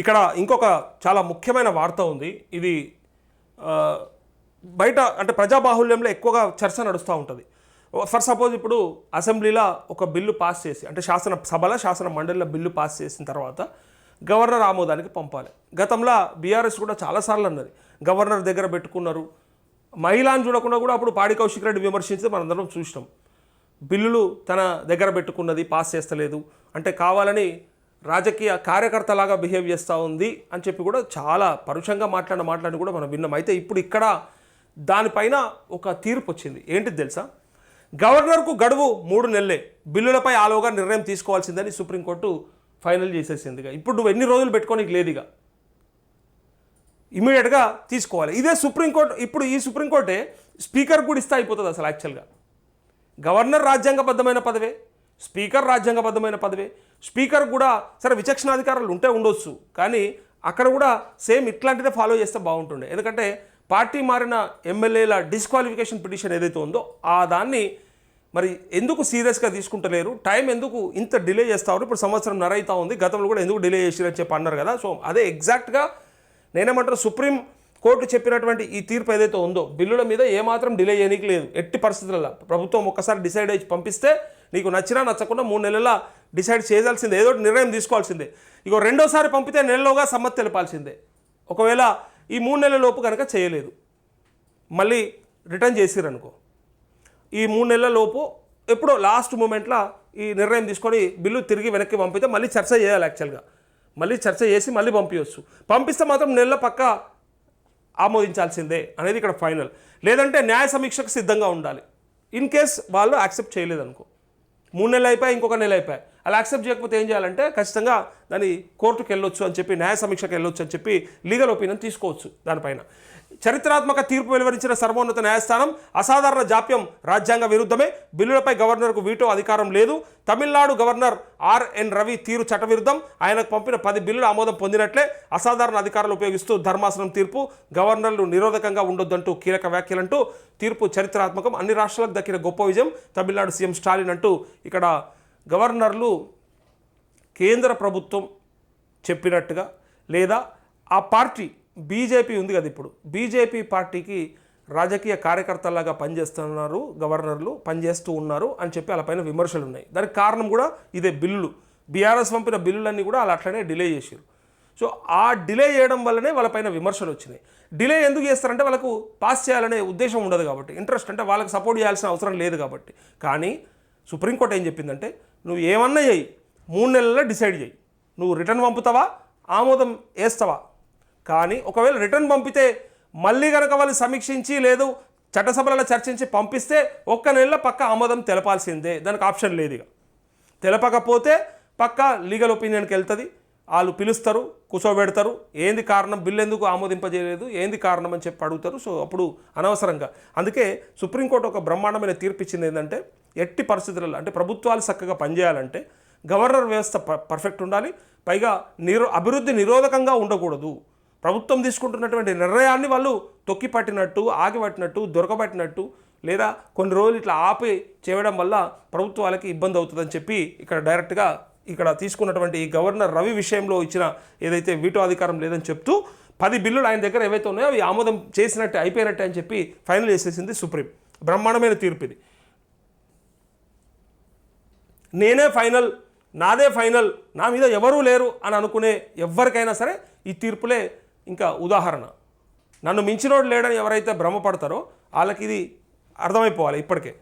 ఇక్కడ ఇంకొక చాలా ముఖ్యమైన వార్త ఉంది. ఇది బయట అంటే ప్రజాబాహుల్యంలో ఎక్కువగా చర్చ నడుస్తూ ఉంటుంది. ఫర్ సపోజ్ ఇప్పుడు అసెంబ్లీలో ఒక బిల్లు పాస్ చేసి అంటే శాసన సభలో శాసన మండలిలో బిల్లు పాస్ చేసిన తర్వాత గవర్నర్ ఆమోదానికి పంపాలి. గతంలో బీఆర్ఎస్ కూడా చాలాసార్లు అన్నది. గవర్నర్ దగ్గర పెట్టుకున్నారు. మహిళను చూడకుండా కూడా అప్పుడు పాడి కౌశిక్ రెడ్డి విమర్శించి మనందరం చూసినాం. బిల్లులు తన దగ్గర పెట్టుకున్నది పాస్ చేస్తలేదు. అంటే కావాలని రాజకీయ కార్యకర్తలాగా బిహేవ్ చేస్తూ ఉంది అని చెప్పి కూడా చాలా పరుషంగా మాట్లాడిన మాట్లాడి కూడా మనం విన్నాం. అయితే ఇప్పుడు ఇక్కడ దానిపైన ఒక తీర్పు వచ్చింది. ఏంటిది తెలుసా? గవర్నర్కు గడువు మూడు నెలలే. బిల్లులపై ఆలోగా నిర్ణయం తీసుకోవాల్సిందని సుప్రీంకోర్టు ఫైనల్ చేసేసిందిగా. ఇప్పుడు నువ్వు ఎన్ని రోజులు పెట్టుకోనికి లేదుగా. ఇమీడియట్గా తీసుకోవాలి. ఇదే సుప్రీంకోర్టు ఇప్పుడు ఈ సుప్రీంకోర్టే స్పీకర్ కూడా ఇస్తే అయిపోతుంది అసలు యాక్చువల్గా. గవర్నర్ రాజ్యాంగబద్ధమైన పదవే. స్పీకర్ రాజ్యాంగబద్ధమైన పదవే. స్పీకర్ కూడా సరే విచక్షణాధికారాలు ఉంటే ఉండొచ్చు కానీ అక్కడ కూడా సేమ్ ఇట్లాంటిదే ఫాలో చేస్తే బాగుంటుండే. ఎందుకంటే పార్టీ మారిన ఎమ్మెల్యేల డిస్క్వాలిఫికేషన్ పిటిషన్ ఏదైతే ఉందో ఆ దాన్ని మరి ఎందుకు సీరియస్గా తీసుకుంటలేరు? టైం ఎందుకు ఇంత డిలే చేస్తారు? ఇప్పుడు సంవత్సరం నరైతా ఉంది గతంలో కూడా ఎందుకు డిలే చేసిరని చెప్పి అన్నారు కదా. సో అదే ఎగ్జాక్ట్గా నేనేమంటారు సుప్రీం కోర్టు చెప్పినటువంటి ఈ తీర్పు ఏదైతే ఉందో బిల్లుల మీద ఏమాత్రం డిలే చేయడానికి లేదు. ఎట్టి పరిస్థితులలో ప్రభుత్వం ఒక్కసారి డిసైడ్ అయ్యి పంపిస్తే నీకు నచ్చినా నచ్చకుండా మూడు నెలల డిసైడ్ చేయాల్సిందే ఏదో ఒకటి నిర్ణయం తీసుకోవాల్సిందే. ఇక రెండోసారి పంపితే నెలలోగా సమ్మతి తెలపాల్సిందే. ఒకవేళ ఈ మూడు నెలల లోపు కనుక చేయలేదు మళ్ళీ రిటర్న్ చేసిరనుకో. ఈ మూడు నెలల లోపు ఎప్పుడో లాస్ట్ మూమెంట్లో ఈ నిర్ణయం తీసుకొని బిల్లు తిరిగి వెనక్కి పంపితే మళ్ళీ చర్చ చేయాలి యాక్చువల్గా. మళ్ళీ చర్చ చేసి మళ్ళీ పంపించవచ్చు పంపిస్తే మాత్రం నెల పక్క ఆమోదించాల్సిందే అనేది ఇక్కడ ఫైనల్. లేదంటే న్యాయ సమీక్షకు సిద్ధంగా ఉండాలి. ఇన్ కేస్ వాళ్ళు యాక్సెప్ట్ చేయలేదనుకో. మూడు నెలలు అయిపోయి ఇంకొక నెల అయిపోయి. అలా యాక్సెప్ట్ చేయకపోతే ఏం చేయాలంటే ఖచ్చితంగా దాన్ని కోర్టుకు వెళ్ళొచ్చు అని చెప్పి న్యాయ సమీక్షకు వెళ్ళొచ్చు అని చెప్పి లీగల్ ఒపీనియన్ తీసుకోవచ్చు దానిపైన. చరిత్రాత్మక తీర్పు వెలువరించిన సర్వోన్నత న్యాయస్థానం అసాధారణ జాప్యం రాజ్యాంగ విరుద్ధమే. బిల్లులపై గవర్నర్కు వీటో అధికారం లేదు. తమిళనాడు గవర్నర్ ఆర్ఎన్ రవి తీరు చట్టవిరుద్ధం ఆయనకు పంపిన పది బిల్లులు ఆమోదం పొందినట్లే అసాధారణ అధికారులు ఉపయోగిస్తూ ధర్మాసనం తీర్పు. గవర్నర్లు నిరోధకంగా ఉండొద్దంటూ కీలక వ్యాఖ్యలంటూ తీర్పు చరిత్రాత్మకం. అన్ని రాష్ట్రాలకు దక్కిన గొప్ప విజయం తమిళనాడు సీఎం స్టాలిన్ అంటూ ఇక్కడ గవర్నర్లు కేంద్ర ప్రభుత్వం చెప్పినట్టుగా లేదా ఆ పార్టీ బీజేపీ ఉంది కదా ఇప్పుడు. బీజేపీ పార్టీకి రాజకీయ కార్యకర్తలాగా పనిచేస్తున్నారు గవర్నర్లు పనిచేస్తూ ఉన్నారు అని చెప్పి వాళ్ళపైన విమర్శలు ఉన్నాయి. దానికి కారణం కూడా ఇదే బిల్లులు. బీఆర్ఎస్ పంపిన బిల్లులన్నీ కూడా వాళ్ళు అట్లనే డిలే చేశారు సో ఆ డిలే చేయడం వల్లనే వాళ్ళపైన విమర్శలు వచ్చినాయి. డిలే ఎందుకు చేస్తారంటే వాళ్ళకు పాస్ చేయాలనే ఉద్దేశం ఉండదు కాబట్టి. ఇంట్రెస్ట్ అంటే వాళ్ళకి సపోర్ట్ చేయాల్సిన అవసరం లేదు కాబట్టి. కానీ సుప్రీంకోర్టు ఏం చెప్పిందంటే నువ్వు ఏమన్నా చేయి. మూడు నెలల్లో డిసైడ్ చేయి. నువ్వు రిటర్న్ పంపుతావా? ఆమోదం వేస్తావా? కానీ ఒకవేళ రిటర్న్ పంపితే మళ్ళీ కనుక వాళ్ళు సమీక్షించి లేదు చట్టసభలలో చర్చించి పంపిస్తే ఒక్క నెలలో పక్క ఆమోదం తెలపాల్సిందే. దానికి ఆప్షన్ లేదు ఇక. తెలపకపోతే పక్క లీగల్ ఒపీనియన్కి వెళ్తుంది. వాళ్ళు పిలుస్తారు కూర్చోబెడతారు ఏంది కారణం? బిల్లు ఎందుకు ఆమోదింపజేయలేదు? ఏంది కారణం అని చెప్పి అడుగుతారు. సో అప్పుడు అనవసరంగా. అందుకే సుప్రీంకోర్టు ఒక బ్రహ్మాండమైన తీర్పు ఇచ్చింది ఏంటంటే ఎట్టి పరిస్థితులలో అంటే ప్రభుత్వాలు చక్కగా పనిచేయాలంటే గవర్నర్ వ్యవస్థ పర్ఫెక్ట్ ఉండాలి. పైగా నిరో అభివృద్ధి నిరోధకంగా ఉండకూడదు. ప్రభుత్వం తీసుకుంటున్నటువంటి నిర్ణయాన్ని వాళ్ళు తొక్కిపట్టినట్టు ఆగిపట్టినట్టు దొరకబట్టినట్టు లేదా కొన్ని రోజులు ఇట్లా ఆపి చేయడం వల్ల ప్రభుత్వాలకి ఇబ్బంది అవుతుందని చెప్పి ఇక్కడ డైరెక్ట్గా ఇక్కడ తీసుకున్నటువంటి ఈ గవర్నర్ రవి విషయంలో ఇచ్చిన ఏదైతే వీటో అధికారం లేదని చెప్తూ పది బిల్లులు ఆయన దగ్గర ఏవైతే ఉన్నాయో అవి ఆమోదం చేసినట్టే అయిపోయినట్టే అని చెప్పి ఫైనల్ చేసేసింది సుప్రీం. బ్రహ్మాండమైన తీర్పు ఇది. నేనే ఫైనల్ నాదే ఫైనల్ నా మీద ఎవరూ లేరు అని అనుకునే ఎవరికైనా సరే ఈ తీర్పులే ఇంకా ఉదాహరణ. నన్ను మించినోడు లేడని ఎవరైతే భ్రమపడతారో వాళ్ళకి ఇది అర్థమైపోవాలి ఇప్పటికే.